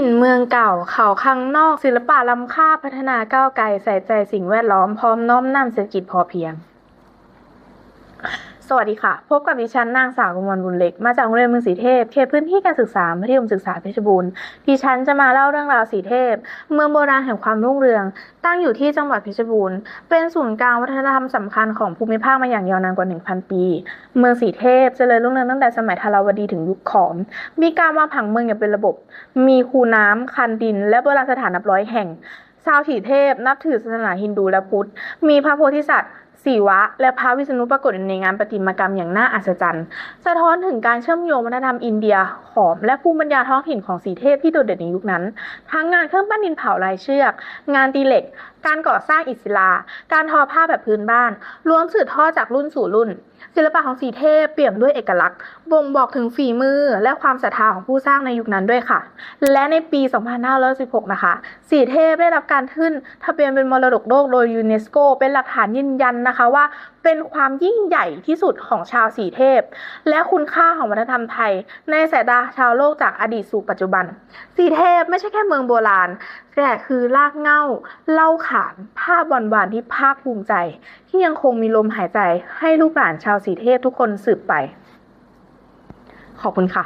ถิ่นเมืองเก่า เขาข้างนอก ศิลปะล้ำค่า พัฒนาก้าวไกล ใส่ใจสิ่งแวดล้อม พร้อมน้อมนำเศรษฐกิจพอเพียง สวัสดีค่ะ พบกับดิฉันนางสาวกมลบุญเล็ก มาจากโรงเรียนเมืองสีเทพเขตพื้นที่การศึกษามัธยมศึกษาเพชรบูรณ์ดิฉันจะมาเล่าเรื่องราวสีเทพ เมืองโบราณแห่งความรุ่งเรือง ตั้งอยู่ที่จังหวัดเพชรบูรณ์ เป็นศูนย์กลางวัฒนธรรมสำคัญของภูมิภาคมาอย่างยาวนานกว่า 1,000 ปี เมืองสีเทพเจริญรุ่งเรืองตั้งแต่สมัยธาราวดีถึงยุคขอม มีการวางผังเมืองอย่างเป็นระบบ มีคูน้ำคันดิน และโบราณสถานนับร้อยแห่งชาวถีเทพ นับถือศาสนาฮินดูและพุทธ มีพระโพธิสัตว์ สีวะ และพระวิษณุปรากฏในงานประติมากรรมอย่างน่าอัศจรรย์ สะท้อนถึงการเชื่อมโยงวัฒนธรรมอินเดีย ขอม และภูมิปัญญาท้องถิ่นของสีเทพที่โดดเด่นในยุคนั้น ทั้งงานเครื่องปั้นดินเผาลายเชือก งานตีเหล็ก การก่อสร้างอิฐศิลา การทอผ้าแบบพื้นบ้านล้วนสืบทอดจากรุ่นสู่รุ่น ศิลปะของสีเทพเปี่ยมด้วยเอกลักษณ์ บ่งบอกถึงฝีมือและความศรัทธาของผู้สร้างในยุคนั้นด้วยค่ะ และในปี 2516 นะคะ สีเทพได้รับการขึ้นทะเบียนเป็นมรดกโลกโดยยูเนสโก เป็นหลักฐานยืนยันนะคะว่า เป็นความยิ่งใหญ่ที่สุดของชาวสีเทพ และคุณค่าของวัฒนธรรมไทย ในสายตาชาวโลกจากอดีตสู่ปัจจุบัน สีเทพไม่ใช่แค่เมืองโบราณ แต่คือรากเหง้าเล่าขานภาพหวานๆที่ภาคภูมิใจ ที่ยังคงมีลมหายใจให้ลูกหลานชาวสีเทพทุกคนสืบไป ขอบคุณค่ะ